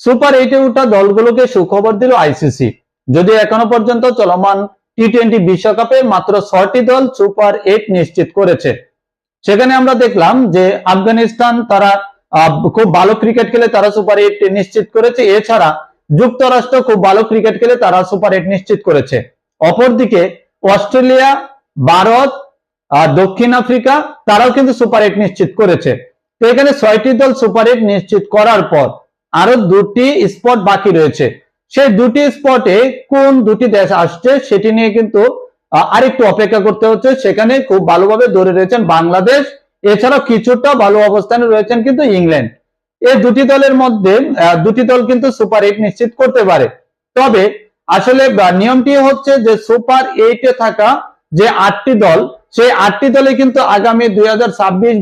Super এইটে উঠা দলগুলোকে সুখবর দিল আইসিসি। যদি এখনও পর্যন্ত চলমান টি টোয়েন্টি বিশ্বকাপে মাত্র ছয়টি দল সুপার এইট নিশ্চিত করেছে। সেখানে আমরা দেখলাম যে আফগানিস্তান তারা খুব ভালো ক্রিকেট খেলে তারা সুপার এইট নিশ্চিত করেছে। এছাড়া যুক্তরাষ্ট্র খুব ভালো ক্রিকেট খেলে তারা সুপার এইট নিশ্চিত করেছে। অপরদিকে অস্ট্রেলিয়া, ভারত, আর দক্ষিণ আফ্রিকা তারাও কিন্তু সুপার এইট নিশ্চিত করেছে। তো এখানে ছয়টি দল সুপার এইট নিশ্চিত করার পর আরও দুটি স্পট বাকি রয়েছে। সেই দুটি স্পটে কোন দুটি দেশ আসছে সেটি নিয়ে কিন্তু আরেকটু অপেক্ষা করতে হচ্ছে। সেখানে খুব ভালোভাবে ধরে রয়েছেন বাংলাদেশ। এছাড়াও কিছুটা ভালো অবস্থানে রয়েছেন কিন্তু ইংল্যান্ড। এই দুটি দলের মধ্যে দুটি দল কিন্তু সুপার এইট নিশ্চিত করতে পারে। তবে আসলে নিয়মটি হচ্ছে যে সুপার এইটে থাকা যে আটটি দল, সেই আটটি দলে কিন্তু আগামী দুই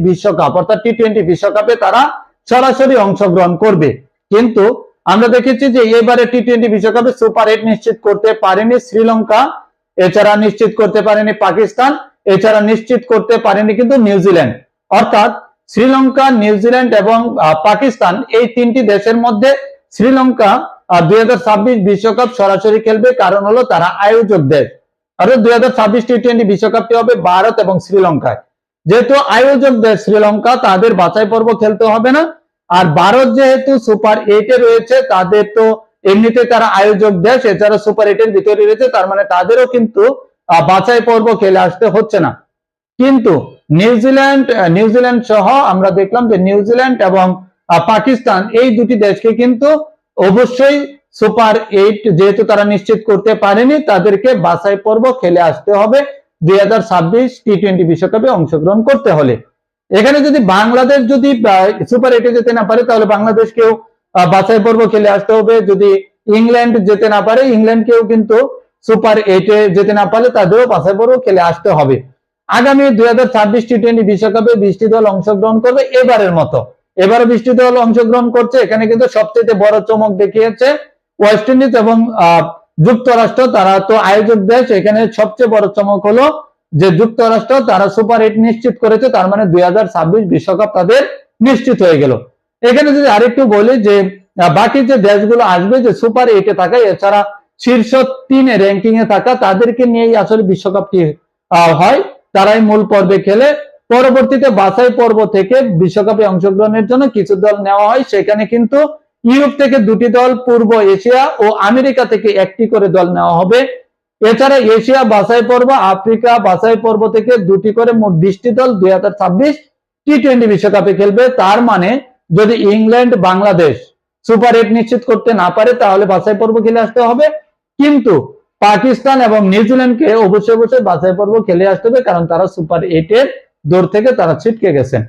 বিশ্বকাপ অর্থাৎ টি টোয়েন্টি বিশ্বকাপে তারা সরাসরি অংশগ্রহণ করবে। কিন্তু আমরা দেখেছি যে এবারে টি টোয়েন্টি বিশ্বকাপে সুপার এইট নিশ্চিত করতে পারেনি শ্রীলঙ্কা, এছাড়া নিশ্চিত করতে পারেনি পাকিস্তান, এছাড়া নিশ্চিত করতে পারেনি কিন্তু নিউজিল্যান্ড অর্থাৎ শ্রীলঙ্কা নিউজিল্যান্ড এবং পাকিস্তান এই তিনটি দেশের মধ্যে শ্রীলঙ্কা দুই বিশ্বকাপ সরাসরি খেলবে। কারণ হলো তারা আয়োজক দেশ অর্থাৎ দুই হাজার ছাব্বিশ টি টোয়েন্টি বিশ্বকাপটি হবে ভারত এবং শ্রীলঙ্কায়। যেহেতু আয়োজক দেশ শ্রীলঙ্কা, তাদের বাছাই পর্ব খেলতে হবে না। আর ভারত যেহেতু সুপার এইটে রয়েছে, তাদের তো এমনিতে তারা আয়োজক দেশ, এছাড়া সুপার এইটের ভিতরে রয়েছে, তার মানে তাদেরও কিন্তু বাছাই পর্ব খেলে আসতে হচ্ছে না। কিন্তু নিউজিল্যান্ড নিউজিল্যান্ড সহ আমরা দেখলাম যে নিউজিল্যান্ড এবং পাকিস্তান এই দুটি দেশকে কিন্তু অবশ্যই সুপার এইট যেহেতু তারা নিশ্চিত করতে পারেনি, তাদেরকে বাছাই পর্ব খেলে আসতে হবে দুই হাজার ছাব্বিশ টি টোয়েন্টি বিশ্বকাপে অংশগ্রহণ করতে হলে। এখানে যদি বাংলাদেশ যদি সুপার এইটে যেতে না পারে, তাহলে বাংলাদেশকেও বাছাই পর্ব খেলে আসতে হবে। যদি ইংল্যান্ড যেতে না পারে ইংল্যান্ডকেও কিন্তু সুপার এইটে যেতে না পারলে তাদেরও বাছাই পর্ব খেলে আসতে হবে। আগামী দুই হাজার ছাব্বিশ টি টোয়েন্টি বিশ্বকাপে বিশটি দল অংশগ্রহণ করবে এবারের মতো। এবারে বৃষ্টি দল অংশগ্রহণ করছে, এখানে কিন্তু সবচেয়ে বড় চমক দেখিয়েছে ওয়েস্ট ইন্ডিজ এবং যুক্তরাষ্ট্র। তারা তো আয়োজক দেশ, এখানে সবচেয়ে বড় চমক হলো যে যুক্তরাষ্ট্র তারা সুপার এইট নিশ্চিত করেছে, তার মানে দুই বিশ্বকাপ তাদের নিশ্চিত হয়ে গেল। এখানে যদি আরেকটু বলি যে বাকি যে দেশগুলো আসবে যে সুপার এইটে থাকা, এছাড়া শীর্ষ তিনে র্যাঙ্কিং এ থাকা, তাদেরকে নিয়েই আসলে বিশ্বকাপটি হয়। তারাই মূল পর্বে খেলে। পরবর্তীতে বাছাই পর্ব থেকে বিশ্বকাপে অংশগ্রহণের জন্য কিছু দল নেওয়া হয়। সেখানে কিন্তু ইউরোপ থেকে দুটি দল, পূর্ব এশিয়া ও আমেরিকা থেকে একটি করে দল নেওয়া হবে। এছাড়া এশিয়া বাছাই পর্ব, আফ্রিকা বাছাই পর্ব থেকে দুটি করে মোট বিশটি দল দুই হাজার ছাব্বিশ টি টোয়েন্টি বিশ্বকাপে খেলবে। তার মানে যদি ইংল্যান্ড বাংলাদেশ সুপার এইট নিশ্চিত করতে না পারে, তাহলে বাছাই পর্ব খেলে আসতে হবে। কিন্তু পাকিস্তান এবং নিউজিল্যান্ডকে অবশ্যই অবশ্যই বাছাই পর্ব খেলে আসতে হবে, কারণ তারা সুপার এইট এর দৌড় থেকে তারা ছিটকে গেছেন